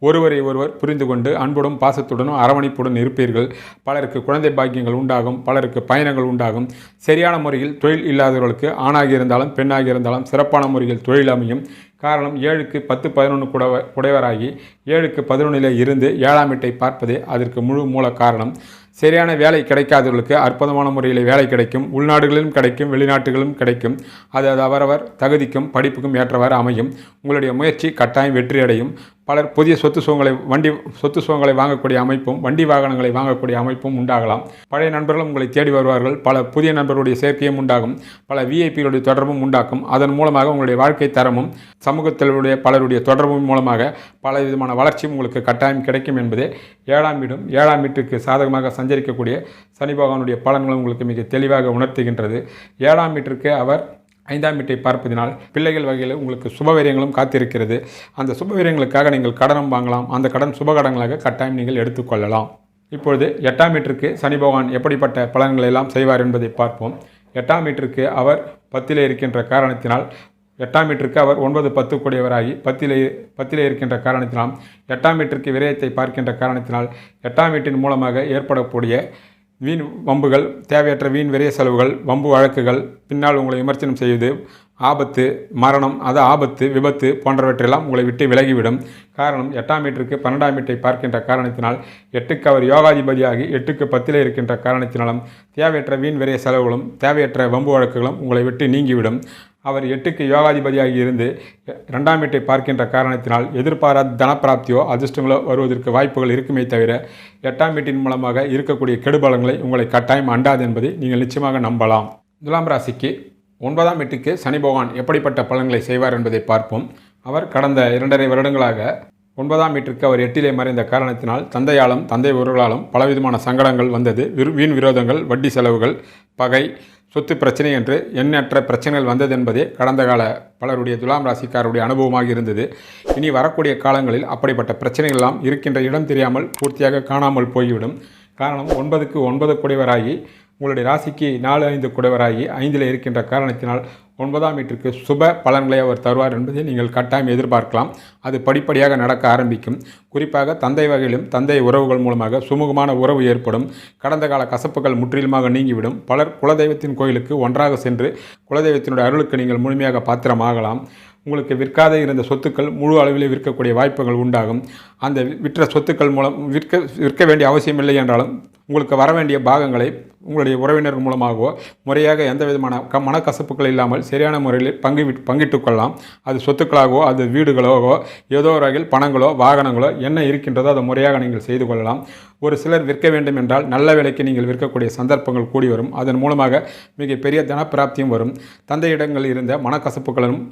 ஒருவரை ஒருவர் புரிந்து கொண்டு அன்புடன் பாசத்துடனும் அரவணைப்புடன் இருப்பீர்கள். பலருக்கு குழந்தை பாக்கியங்கள் உண்டாகும் பலருக்கு பயணங்கள் உண்டாகும். சரியான முறையில் தொழில் இல்லாதவர்களுக்கு ஆணாகி இருந்தாலும் பெண்ணாகி இருந்தாலும் சிறப்பான முறையில் தொழில் அமையும். காரணம் ஏழுக்கு பத்து பதினொன்று குடவ குடைவராகி ஏழுக்கு பதினொன்றிலே இருந்து ஏழாம் வீட்டை பார்ப்பதே அதற்கு முழு மூல காரணம். சரியான வேலை கிடைக்காதவர்களுக்கு அற்புதமான முறையில் வேலை கிடைக்கும். உள்நாடுகளிலும் கிடைக்கும் வெளிநாட்டுகளிலும் கிடைக்கும். அது அது அவரவர் தகுதிக்கும் படிப்புக்கும் ஏற்றவாறு அமையும். உங்களுடைய முயற்சி கட்டாயம் வெற்றி அடையும் பலர் புதிய சொத்து சுகங்களை வண்டி சொத்து சுகங்களை வாங்கக்கூடிய அமைப்பும் வண்டி வாகனங்களை வாங்கக்கூடிய அமைப்பும் உண்டாகலாம். பழைய நண்பர்களும் உங்களை தேடி வருவார்கள். பல புதிய நண்பர்களுடைய சேர்க்கையும் உண்டாகும். பல விஐபிகளுடைய தொடர்பும் உண்டாக்கும். அதன் மூலமாக உங்களுடைய வாழ்க்கை தரமும் சமூகத்திலுடைய பலருடைய தொடர்பும் மூலமாக பல விதமான வளர்ச்சியும் உங்களுக்கு கட்டாயம் கிடைக்கும் என்பதே ஏழாம் வீடும் ஏழாம் வீட்டுக்கு சாதகமாக சஞ்சரிக்கக்கூடிய சனி பகவானுடைய பலன்களும் உங்களுக்கு மிக தெளிவாக உணர்த்துகின்றது. ஏழாம் வீட்டிற்கு அவர் ஐந்தாம் வீட்டை பார்ப்பதினால் பிள்ளைகள் வகையில் உங்களுக்கு சுபவீரியங்களும் காத்திருக்கிறது. அந்த சுபவீரியங்களுக்காக நீங்கள் கடனும் வாங்கலாம். அந்த கடன் சுபகடங்களாக கட்டாயம் நீங்கள் எடுத்துக்கொள்ளலாம் இப்பொழுது எட்டாம் மீட்டருக்கு சனி பகவான் எப்படிப்பட்ட பலன்களை எல்லாம் செய்வார் என்பதை பார்ப்போம். எட்டாம் மீட்டருக்கு அவர் பத்திலே இருக்கின்ற காரணத்தினால் எட்டாம் மீட்டருக்கு அவர் ஒன்பது பத்து கூடியவராகி பத்திலே பத்திலே இருக்கின்ற காரணத்தினால் எட்டாம் மீட்டருக்கு விரயத்தை பார்க்கின்ற காரணத்தினால் எட்டாம் வீட்டின் மூலமாக ஏற்படக்கூடிய வீண் வம்புகள் தேவையற்ற வீண் விரைய செலவுகள் வம்பு வழக்குகள் பின்னால் உங்களை விமர்சனம் செய்வது ஆபத்து மரணம் அது ஆபத்து விபத்து போன்றவற்றெல்லாம் உங்களை விட்டு விலகிவிடும். காரணம் எட்டாம் வீட்டிற்கு பன்னெண்டாம் வீட்டை பார்க்கின்ற காரணத்தினால் எட்டுக்கு அவர் யோகாதிபதியாகி எட்டுக்கு பத்திலே இருக்கின்ற காரணத்தினாலும் தேவையற்ற வீண் விரைய செலவுகளும் தேவையற்ற வம்பு வழக்குகளும் உங்களை விட்டு நீங்கிவிடும். அவர் எட்டுக்கு யோகாதிபதியாகி இருந்து ரெண்டாம் வீட்டை பார்க்கின்ற காரணத்தினால் எதிர்பாராத தனப்பிராப்தியோ அதிர்ஷ்டங்களோ வருவதற்கு வாய்ப்புகள் இருக்குமே தவிர எட்டாம் வீட்டின் மூலமாக இருக்கக்கூடிய கெடுபலங்களை உங்களை கட்டாயம் அண்டாது என்பதை நீங்கள் நிச்சயமாக நம்பலாம். துலாம் ராசிக்கு ஒன்பதாம் வீட்டுக்கு சனி பகவான் எப்படிப்பட்ட பலன்களை செய்வார் என்பதை பார்ப்போம். அவர் கடந்த இரண்டரை வருடங்களாக ஒன்பதாம் வீட்டிற்கு அவர் எட்டிலே மறைந்த காரணத்தினால் தந்தையாலும் தந்தை உறவுகளாலும் பலவிதமான சங்கடங்கள் வந்தது. வீண் விரோதங்கள் வட்டி செலவுகள் பகை சொத்து பிரச்சனை என்று எண்ணற்ற பிரச்சனைகள் வந்தது என்பதே கடந்த கால பலருடைய துலாம் ராசிக்காரருடைய அனுபவமாக இருந்தது. இனி வரக்கூடிய காலங்களில் அப்படிப்பட்ட பிரச்சனைகள் எல்லாம் இருக்கின்ற இடம் தெரியாமல் பூர்த்தியாக காணாமல் போய்விடும். காரணம் ஒன்பதுக்கு ஒன்பது குடைவராகி உங்களுடைய ராசிக்கு நாலு ஐந்து குடைவராகி ஐந்தில் இருக்கின்ற காரணத்தினால் ஒன்பதாம் வீட்டிற்கு சுப பலன்களை அவர் தருவார் என்பதை நீங்கள் கட்டாயம் எதிர்பார்க்கலாம். அது படிப்படியாக நடக்க ஆரம்பிக்கும். குறிப்பாக தந்தை வகையிலும் தந்தை உறவுகள் மூலமாக சுமூகமான உறவு ஏற்படும். கடந்த கால கசப்புகள் முற்றிலுமாக நீங்கிவிடும். பலர் குலதெய்வத்தின் கோயிலுக்கு ஒன்றாக சென்று குலதெய்வத்தினுடைய அருளுக்கு நீங்கள் முழுமையாக பாத்திரமாகலாம். உங்களுக்கு விற்காத இருந்த சொத்துக்கள் முழு அளவில் விற்கக்கூடிய வாய்ப்புகள் உண்டாகும். அந்த விற்ற சொத்துக்கள் மூலம் விற்க விற்க வேண்டிய அவசியமில்லை என்றாலும் உங்களுக்கு வர வேண்டிய பாகங்களை உங்களுடைய உறவினர் மூலமாகவோ முறையாக எந்த விதமான க மனக்கசப்புகள் இல்லாமல் சரியான முறையில் பங்கு விட்- கொள்ளலாம். அது சொத்துக்களாகவோ அது வீடுகளோவோ ஏதோ ஒரு வகையில் பணங்களோ வாகனங்களோ என்ன இருக்கின்றதோ அதை முறையாக நீங்கள் செய்து கொள்ளலாம். ஒரு சிலர் விற்க வேண்டும் என்றால் நல்ல விலைக்கு நீங்கள் விற்கக்கூடிய சந்தர்ப்பங்கள் கூடி வரும். அதன் மூலமாக மிகப்பெரிய தனப்பிராப்தியும் வரும். தந்தையிடங்கள் இருந்த மனக்கசப்புகளும்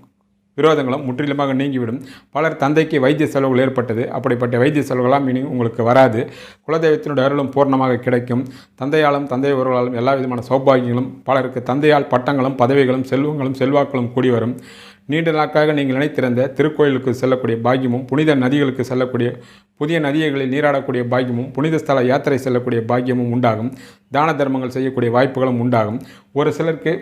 விரோதங்களும் முற்றிலுமாக நீங்கிவிடும். பலர் தந்தைக்கு வைத்திய செலவுகள் ஏற்பட்டது. அப்படிப்பட்ட வைத்திய செலவுகளாம் இனி உங்களுக்கு வராது. குலதெய்வத்தினுடைய அருளும் பூர்ணமாக கிடைக்கும். தந்தையாலும் தந்தை உறவுகளாலும் எல்லா விதமான சௌபாகியங்களும் பலருக்கு தந்தையால் பட்டங்களும் பதவிகளும் செல்வங்களும் செல்வாக்களும் கூடி வரும். நீண்ட நாட்காக நீங்கள் நினைத்திருந்த திருக்கோயிலுக்கு செல்லக்கூடிய பாக்கியமும் புனித நதிகளுக்கு செல்லக்கூடிய புதிய நதிகளில் நீராடக்கூடிய பாக்கியமும் புனித ஸ்தல யாத்திரை செல்லக்கூடிய பாக்கியமும் உண்டாகும். தான தர்மங்கள் செய்யக்கூடிய வாய்ப்புகளும் உண்டாகும். ஒரு சிலருக்கு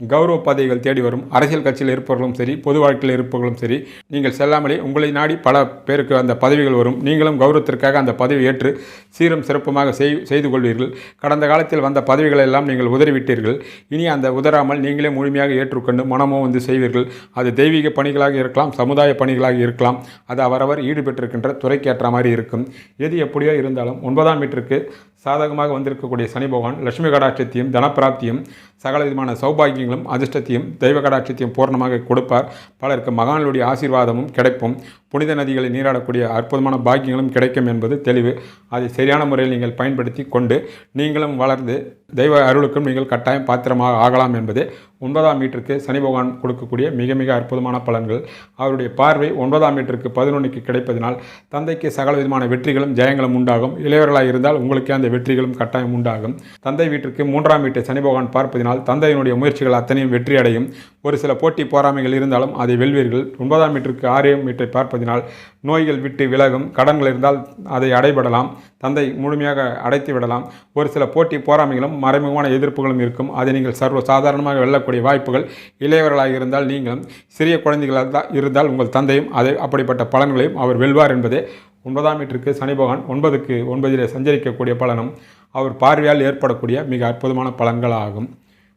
கௌரவ பதவிகள் தேடி வரும். அரசியல் கட்சியில் இருப்பவர்களும் சரி பொது வாழ்க்கையில் இருப்பவர்களும் சரி நீங்கள் செல்லாமலே உங்களை நாடி பல பேருக்கு அந்த பதவிகள் வரும். நீங்களும் கௌரவத்திற்காக அந்த பதவி ஏற்று சீரும் சிறப்புமாக செய் செய்து கொள்வீர்கள். கடந்த காலத்தில் வந்த பதவிகளை எல்லாம் நீங்கள் உதறிவிட்டீர்கள். இனி அந்த உதறாமல் நீங்களே முழுமையாக ஏற்றுக்கொண்டு மனமோ வந்து செய்வீர்கள். அது தெய்வீக பணிகளாக இருக்கலாம் சமுதாய பணிகளாக இருக்கலாம். அது அவரவர் ஈடுபட்டிருக்கின்ற துறைக்கு ஏற்ற மாதிரி இருக்கும். எது எப்படியோ இருந்தாலும் ஒன்பதாம் வீட்டிற்கு சாதகமாக வந்திருக்கக்கூடிய சனி பகவான் லட்சுமி கடாட்சத்தையும் தனப்பிராப்தியும் சகல விதமான சௌபாகியங்களும் அதிர்ஷ்டத்தையும் தெய்வ கடாட்சத்தையும் பூர்ணமாக கொடுப்பார். பலருக்கு மகான்களுடைய ஆசீர்வாதமும் கிடைக்கும் புனித நதிகளில் நீராடக்கூடிய அற்புதமான பாக்கியங்களும் கிடைக்கும் என்பது தெளிவு. அதை சரியான முறையில் நீங்கள் பயன்படுத்தி கொண்டு நீங்களும் வளர்ந்து தெய்வ அருளுக்கும் நீங்கள் கட்டாயம் பாத்திரமாக ஆகலாம் என்பது ஒன்பதாம் மீட்டருக்கு சனி பகவான் கொடுக்கக்கூடிய மிக மிக அற்புதமான பலன்கள். அவருடைய பார்வை ஒன்பதாம் மீட்டருக்கு பதினொன்றுக்கு கிடைப்பதனால் தந்தைக்கு சகல விதமான வெற்றிகளும் ஜெயங்களும் உண்டாகும். இளையவர்களாக இருந்தால் உங்களுக்கே அந்த வெற்றிகளும் கட்டாயம் உண்டாகும். தந்தை வீட்டிற்கு மூன்றாம் வீட்டை சனி பகவான் பார்ப்பதினால் தந்தையினுடைய முயற்சிகள் அத்தனையும் வெற்றியடையும். ஒரு சில போட்டி போராமைகள் இருந்தாலும் அதை வெல்வீர்கள். ஒன்பதாம் மீட்டருக்கு ஆறே மீட்டரை பார்ப்பதினால் நோய்கள் விட்டு விலகும். கடன்கள் இருந்தால் அதை அடைபடலாம். தந்தை முழுமையாக அடைத்து விடலாம். ஒரு சில போட்டி போராமைகளும் மறைமுகமான எதிர்ப்புகளும் இருக்கும். அதை நீங்கள் சர்வ சாதாரணமாக வெல்லக்கூடிய வாய்ப்புகள் இளையவர்களாக இருந்தால் நீங்களும் சிறிய குழந்தைகளாக தான் இருந்தால் உங்கள் தந்தையும் அதை அப்படிப்பட்ட பலன்களையும் அவர் வெல்வார் என்பதே ஒன்பதாம் மீட்டருக்கு சனி பகவான் ஒன்பதுக்கு ஒன்பதிலே சஞ்சரிக்கக்கூடிய பலனும் அவர் பார்வையால் ஏற்படக்கூடிய மிக அற்புதமான பலன்களாகும்.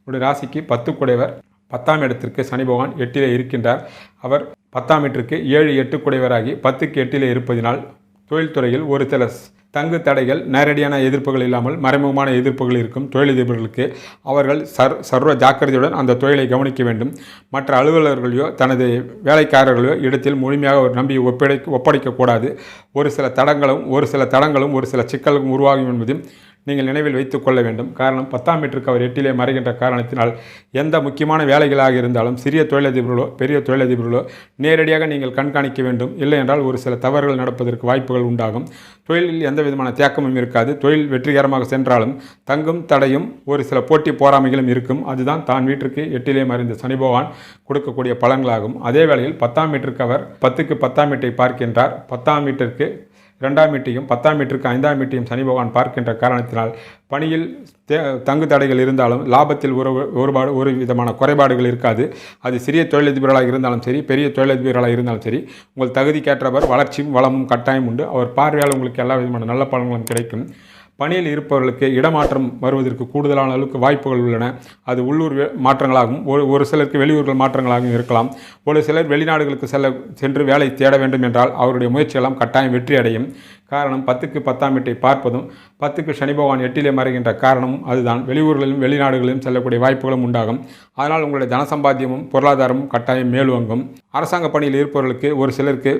உங்களுடைய ராசிக்கு பத்து குடைவர் பத்தாம் இடத்திற்கு சனி பகவான் எட்டிலே இருக்கின்றார். அவர் பத்தாம் வீட்டிற்கு ஏழு எட்டு குடைவராகி பத்துக்கு எட்டிலே இருப்பதினால் தொழில்துறையில் ஒரு சில தங்கு தடைகள் நேரடியான எதிர்ப்புகள் இல்லாமல் மறைமுகமான எதிர்ப்புகள் இருக்கும் தொழிலதிபர்களுக்கு அவர்கள் சர் சர்வ ஜாக்கிரதையுடன் அந்த தொழிலை கவனிக்க வேண்டும். மற்ற அலுவலர்களையோ தனது வேலைக்காரர்களையோ இடத்தில் முழுமையாக ஒரு நம்பி ஒப்படை ஒப்படைக்கக்கூடாது ஒரு சில தடங்களும் ஒரு சில தடங்களும் ஒரு சில சிக்கல்களும் உருவாகும் என்பதும் நீங்கள் நினைவில் வைத்துக் கொள்ள வேண்டும். காரணம் பத்தாம் மீட்டருக்கு அவர் எட்டிலே மறைகின்ற காரணத்தினால் எந்த முக்கியமான வேலைகளாக இருந்தாலும் சிறிய தொழிலதிபர்களோ பெரிய தொழிலதிபர்களோ நேரடியாக நீங்கள் கண்காணிக்க வேண்டும். இல்லை என்றால் ஒரு சில தவறுகள் நடப்பதற்கு வாய்ப்புகள் உண்டாகும். தொழிலில் எந்த விதமான தேக்கமும் இருக்காது. தொழில் வெற்றிகரமாக சென்றாலும் தங்கும் தடையும் ஒரு சில போட்டி போராமைகளும் இருக்கும். அதுதான் தான் வீட்டிற்கு எட்டிலே மறைந்த சனி பகவான் கொடுக்கக்கூடிய பலன்களாகும். அதே வேளையில் பத்தாம் மீட்டருக்கு அவர் பத்துக்கு பத்தாம் மீட்டை பார்க்கின்றார். பத்தாம் மீட்டருக்கு இரண்டாம் மீட்டையும் பத்தாம் மீட்டருக்கு ஐந்தாம் மீட்டையும் சனி பகவான் பார்க்கின்ற காரணத்தினால் பணியில் தே- தங்கு தடைகள் இருந்தாலும் லாபத்தில் ஒரு ஒருபாடு ஒரு விதமான குறைபாடுகள் இருக்காது. அது சிறிய தொழிலதிபர்களாக இருந்தாலும் சரி பெரிய தொழிலதிபர்களாக இருந்தாலும் சரி உங்கள் தகுதிக்கேற்றவர் வளர்ச்சியும் வளமும் கட்டாயம் உண்டு. அவர் பார்வையால் உங்களுக்கு எல்லா விதமான நல்ல பலன்களும் கிடைக்கும். பணியில் இருப்பவர்களுக்கு இடமாற்றம் வருவதற்கு கூடுதலான அளவுக்கு வாய்ப்புகள் உள்ளன. அது உள்ளூர் மாற்றங்களாகவும் ஒரு ஒரு சிலருக்கு வெளியூர்கள் மாற்றங்களாகவும் இருக்கலாம். ஒரு சிலர் வெளிநாடுகளுக்கு செல்ல சென்று வேலை தேட வேண்டும் என்றால் அவருடைய முயற்சியெல்லாம் கட்டாயம் வெற்றி அடையும். காரணம் பத்துக்கு பத்தாம் வீட்டை பார்ப்பதும் பத்துக்கு சனி பகவான் எட்டிலே மறைகின்ற காரணமும் அதுதான். வெளியூர்களிலும் வெளிநாடுகளிலும் செல்லக்கூடிய வாய்ப்புகளும் உண்டாகும். அதனால் உங்களுடைய தனசம்பாத்தியமும் பொருளாதாரமும் கட்டாயம் மேல்வங்கும் அரசாங்க பணியில் இருப்பவர்களுக்கு ஒரு சிலருக்கு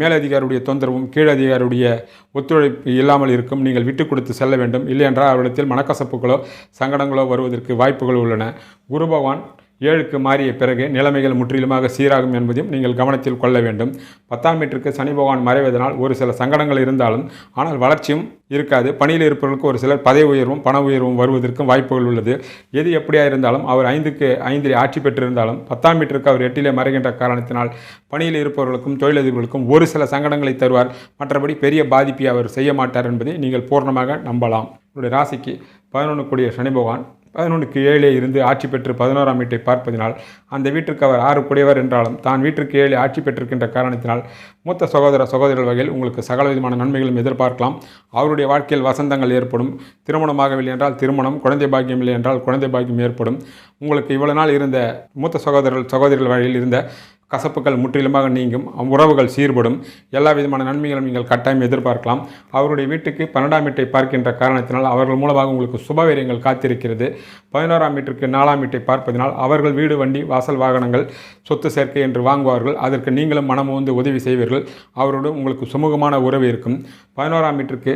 மேலதிகாரியுடைய தொந்தரவும் கீழதிகாரியுடைய ஒத்துழைப்பு இல்லாமல் இருக்கும். நீங்கள் விட்டு கொடுத்து செல்ல வேண்டும். இல்லையென்றால் அவரிடத்தில் மனக்கசப்புகளோ சங்கடங்களோ வருவதற்கு வாய்ப்புகள் உள்ளன. குரு பகவான் ஏழுக்கு மாறிய பிறகு நிலைமைகள் முற்றிலுமாக சீராகும் என்பதையும் நீங்கள் கவனத்தில் கொள்ள வேண்டும். பத்தாம் வீட்டிற்கு சனி பகவான் மறைவதனால் ஒரு சில சங்கடங்கள் இருந்தாலும் ஆனால் வளர்ச்சியும் இருக்காது. பணியில் இருப்பவர்களுக்கு ஒரு சிலர் பதவி உயர்வும் பண உயர்வும் வருவதற்கும் வாய்ப்புகள் உள்ளது. எது எப்படியா இருந்தாலும் அவர் ஐந்துக்கு ஐந்தில் ஆட்சி பெற்றிருந்தாலும் பத்தாம் மீட்டருக்கு அவர் எட்டிலே மறைகின்ற காரணத்தினால் பணியில் இருப்பவர்களுக்கும் தொழிலதிபர்களுக்கும் ஒரு சில சங்கடங்களை தருவார். மற்றபடி பெரிய பாதிப்பை அவர் செய்ய மாட்டார் என்பதை நீங்கள் பூர்ணமாக நம்பலாம். உங்களுடைய ராசிக்கு பதினொன்று கூடிய சனி பகவான் பதினொன்றுக்கு ஏழே இருந்து ஆட்சி பெற்று பதினோராம் வீட்டை பார்ப்பதினால் அந்த வீட்டிற்கு அவர் ஆறு குடையவர் என்றாலும் தான் வீட்டிற்கு ஏழே ஆட்சி பெற்றிருக்கின்ற காரணத்தினால் மூத்த சகோதர சகோதரிகள் வகையில் உங்களுக்கு சகல விதமான நன்மைகளும் எதிர்பார்க்கலாம். அவருடைய வாழ்க்கையில் வசந்தங்கள் ஏற்படும். திருமணமாகவில்லை என்றால் திருமணம் குழந்தை பாக்கியம் இல்லை என்றால் குழந்தை பாக்கியம் ஏற்படும். உங்களுக்கு இவ்வளவு நாள் இருந்த மூத்த சகோதரர்கள் சகோதரிகள் வழியில் இருந்த கசப்புகள் முற்றிலுமாக நீங்கும் உறவுகள் சீர்படும் எல்லா விதமான நன்மைகளும் நீங்கள் கட்டாயம் எதிர்பார்க்கலாம். அவருடைய வீட்டுக்கு பன்னெண்டாம் வீட்டை பார்க்கின்ற காரணத்தினால் அவர்கள் மூலமாக உங்களுக்கு சுபவீரியங்கள் காத்திருக்கிறது. பதினோராம் வீட்டிற்கு நாலாம் வீட்டை பார்ப்பதினால் அவர்கள் வீடு வண்டி வாசல் வாகனங்கள் சொத்து சேர்க்கை என்று வாங்குவார்கள். அதற்கு நீங்களும் மனம் வந்து உதவி செய்வீர்கள். அவருடன் உங்களுக்கு சுமூகமான உறவு இருக்கும். பதினோராம் வீட்டிற்கு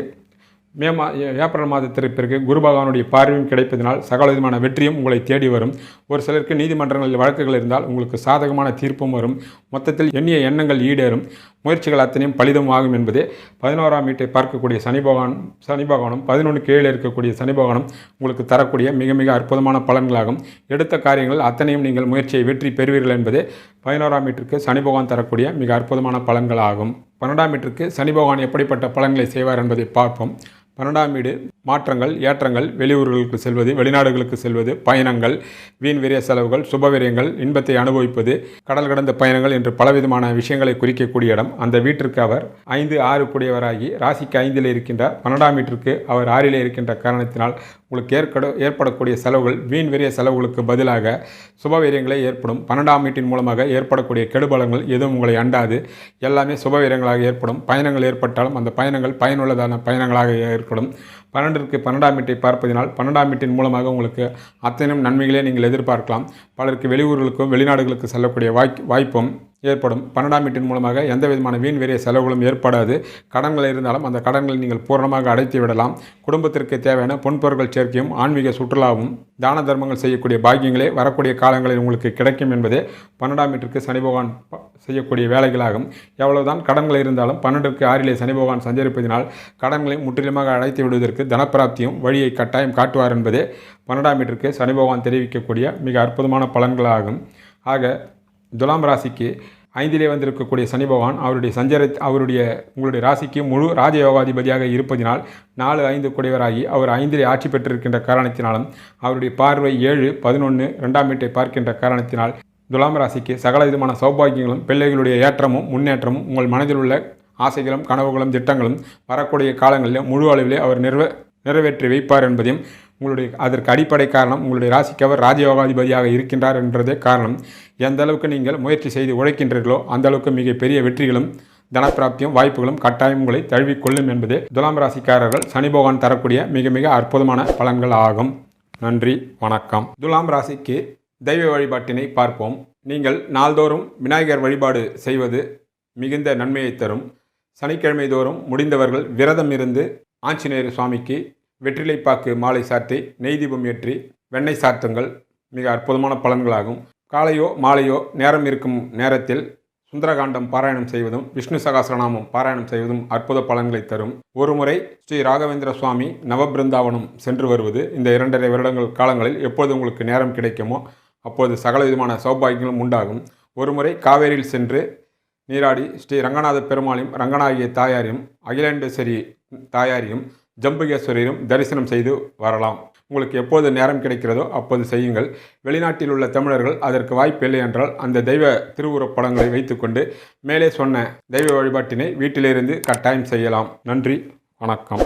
மே மா ஏப்ரல் மாதத்திற்கு பிறகு குரு பகவானுடைய பார்வையும் கிடைப்பதனால் சகல விதமான வெற்றியும் உங்களை தேடி வரும். ஒரு சிலருக்கு நீதிமன்றங்களில் வழக்குகள் இருந்தால் உங்களுக்கு சாதகமான தீர்ப்பும் வரும். மொத்தத்தில் எண்ணிய எண்ணங்கள் ஈடேறும். முயற்சிகள் அத்தனையும் பலிதம் ஆகும் என்பதே பதினோராம் வீட்டை பார்க்கக்கூடிய சனி பகவான் சனி பகவானும் பதினொன்று கீழே இருக்கக்கூடிய சனி பகவானும் உங்களுக்கு தரக்கூடிய மிக மிக அற்புதமான பலன்களாகும். எடுத்த காரியங்கள் அத்தனையும் நீங்கள் முயற்சியை வெற்றி பெறுவீர்கள் என்பதே பதினோராம் வீட்டிற்கு சனி பகவான் தரக்கூடிய மிக அற்புதமான பலன்களாகும். பன்னெண்டாம் வீட்டிற்கு சனி பகவான் எப்படிப்பட்ட பலன்களை செய்வார் என்பதை பார்ப்போம். பன்னெண்டாம் வீடு. மாற்றங்கள் ஏற்றங்கள் வெளியூர்களுக்கு செல்வது வெளிநாடுகளுக்கு செல்வது பயணங்கள் வீண் விரிய செலவுகள் சுபவிரியங்கள் இன்பத்தை அனுபவிப்பது கடல் கடந்த பயணங்கள் என்று பலவிதமான விஷயங்களை குறிக்கக்கூடிய இடம். அந்த வீட்டிற்கு அவர் ஐந்து ஆறு கூடியவராகி ராசிக்கு ஐந்தில் இருக்கின்ற பன்னெண்டாம் வீட்டிற்கு அவர் ஆறில் இருக்கின்ற காரணத்தினால் உங்களுக்கு ஏற்கட ஏற்படக்கூடிய செலவுகள் வீண் விரிய செலவுகளுக்கு பதிலாக சுபவீரியங்களே ஏற்படும். பன்னெண்டாம் வீட்டின் மூலமாக ஏற்படக்கூடிய கெடுபலங்கள் எதுவும் உங்களை அண்டாது. எல்லாமே சுபவீரியங்களாக ஏற்படும். பயணங்கள் ஏற்பட்டாலும் அந்த பயணங்கள் பயனுள்ளதான பயணங்களாக ஏற்படும். பன்னெண்டிற்கு பன்னெண்டாம் வீட்டை பார்ப்பதினால் பன்னெண்டாம் வீட்டின் மூலமாக உங்களுக்கு அத்தனையும் நன்மைகளே நீங்கள் எதிர்பார்க்கலாம். பலருக்கு வெளியூர்களுக்கும் வெளிநாடுகளுக்கு செல்லக்கூடிய வாய் வாய்ப்பும் ஏற்படும். பன்னெண்டாம் வீட்டின் மூலமாக எந்த விதமான வீண் வெறிய செலவுகளும் ஏற்படாது. கடன்கள் இருந்தாலும் அந்த கடன்களை நீங்கள் பூர்ணமாக அடைத்து விடலாம். குடும்பத்திற்கு தேவையான பொன்பொருட்கள் சேர்க்கையும் ஆன்மீக சுற்றுலாவும் தான தர்மங்கள் செய்யக்கூடிய பாக்கியங்களே வரக்கூடிய காலங்களில் உங்களுக்கு கிடைக்கும் என்பதே பன்னெண்டாம் வீட்டிற்கு சனி பகவான் செய்யக்கூடிய வேலைகளாகும். எவ்வளவுதான் கடன்கள் இருந்தாலும் பன்னெண்டுக்கு ஆறிலே சனி பகவான் சஞ்சரிப்பதினால் கடன்களை முற்றிலுமாக அழைத்து விடுவதற்கு தனப்பிராப்தியும் வழியை கட்டாயம் காட்டுவார் என்பதே பன்னெண்டாம் வீட்டிற்கு சனி பகவான் தெரிவிக்கக்கூடிய மிக அற்புதமான பலன்களாகும். ஆக துலாம் ராசிக்கு ஐந்திலே வந்திருக்கக்கூடிய சனி பகவான் அவருடைய சஞ்சர அவருடைய உங்களுடைய ராசிக்கு முழு ராஜயோகாதிபதியாக இருப்பதினால் நாலு ஐந்து குடையவராகி அவர் ஐந்திலே ஆட்சி பெற்றிருக்கின்ற காரணத்தினாலும் அவருடைய பார்வை ஏழு பதினொன்று ரெண்டாம் வீட்டை பார்க்கின்ற காரணத்தினால் துலாம் ராசிக்கு சகல விதமான சௌபாகியங்களும் பிள்ளைகளுடைய ஏற்றமும் முன்னேற்றமும் உங்கள் மனதில் உள்ள ஆசைகளும் கனவுகளும் திட்டங்களும் வரக்கூடிய காலங்களில் முழு அளவிலே அவர் நிறைவே நிறைவேற்றி வைப்பார் என்பதையும் உங்களுடைய அதற்கு அடிப்படை காரணம் உங்களுடைய ராசிக்கு அவர் ராஜயோகாதிபதியாக இருக்கின்றார் என்றதே காரணம். எந்த அளவுக்கு நீங்கள் முயற்சி செய்து உழைக்கின்றீர்களோ அந்த அளவுக்கு மிக பெரிய வெற்றிகளும் தனப்பிராப்தியும் வாய்ப்புகளும் கட்டாயம் உங்களை தழுவிக்கொள்ளும் என்பதே துலாம் ராசிக்காரர்கள் சனி பகவான் தரக்கூடிய மிக மிக அற்புதமான பலன்கள் ஆகும். நன்றி வணக்கம். துலாம் ராசிக்கு தெய்வ வழிபாட்டினை பார்ப்போம். நீங்கள் நாள்தோறும் விநாயகர் வழிபாடு செய்வது மிகுந்த நன்மையை தரும். சனிக்கிழமை தோறும் முடிந்தவர்கள் விரதம் இருந்து ஆஞ்சநேயர் சுவாமிக்கு வெற்றிலைப்பாக்கு மாலை சாற்றி நெய் தீபம் ஏற்றி வெண்ணெய் சாத்துங்கள் மிக அற்புதமான பலன்களாகும். காலையோ மாலையோ நேரம் இருக்கும் நேரத்தில் சுந்தரகாண்டம் பாராயணம் செய்வதும் விஷ்ணு சகாசரநாமம் பாராயணம் செய்வதும் அற்புத பலன்களை தரும். ஒருமுறை ஸ்ரீ ராகவேந்திர சுவாமி நவபிருந்தாவனம் சென்று வருவது இந்த இரண்டரை வருடங்கள் காலங்களில் எப்போது உங்களுக்கு நேரம் கிடைக்குமோ அப்போது சகல விதமான சௌபாகியங்களும் உண்டாகும். ஒருமுறை காவேரியில் சென்று நீராடி ஸ்ரீ ரங்கநாத பெருமாளையும் ரங்கநாயகிய தாயாரையும் அகிலாண்டேஸ்வரி தாயாரையும் ஜம்புகேஸ்வரரையும் தரிசனம் செய்து வரலாம். உங்களுக்கு எப்போது நேரம் கிடைக்கிறதோ அப்போது செய்யுங்கள். வெளிநாட்டில் உள்ள தமிழர்கள் அதற்கு வாய்ப்பில்லை என்றால் அந்த தெய்வ திருவுருவப் படங்களை வைத்துக்கொண்டு மேலே சொன்ன தெய்வ வழிபாட்டினை வீட்டிலிருந்து கட்டாயம் செய்யலாம். நன்றி. வணக்கம்.